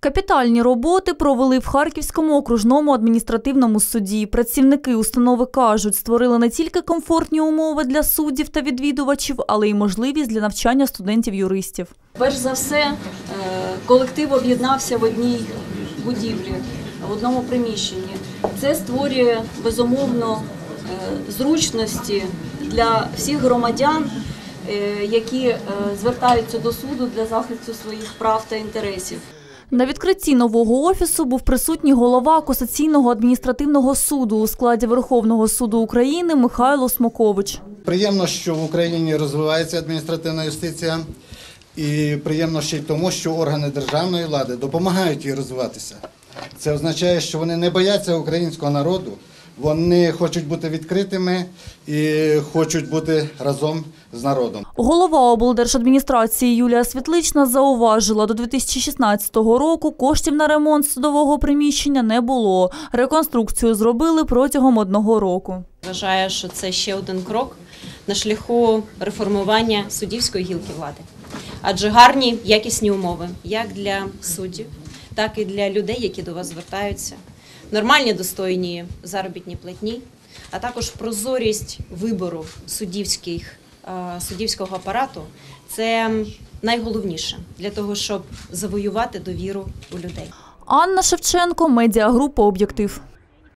Капітальні роботи провели в Харківському окружному адміністративному суді. Працівники установи кажуть, створили не тільки комфортні умови для суддів та відвідувачів, але й можливість для навчання студентів-юристів. Перш за все, е, колектив об'єднався в одній будівлі, в одному приміщенні. Це створює безумовно е, зручності для всіх громадян, е, які звертаються до суду для захисту своїх прав та інтересів. На відкритті нового офісу був присутній голова Касаційного адміністративного суду у складі Верховного суду України Михайло Смокович. Приємно, що в Україні розвивається адміністративна юстиція, і приємно ще й тому, що органи державної влади допомагають їй розвиватися. Це означає, що вони не бояться українського народу, вони хочуть бути відкритими і хочуть бути разом з народом. Голова облдержадміністрації Юлія Світлична зауважила, до 2016 року коштів на ремонт судового приміщення не було. Реконструкцію зробили протягом одного року. Вважаю, що це ще один крок на шляху реформування суддівської гілки влади. Адже гарні якісні умови як для суддів, так і для людей, які до вас звертаються, нормальні достойні заробітні платні, а також прозорість вибору суддівських, е, суддівського апарату це найголовніше для того, щоб завоювати довіру у людей. Анна Шевченко, медіагрупа Об'єктив.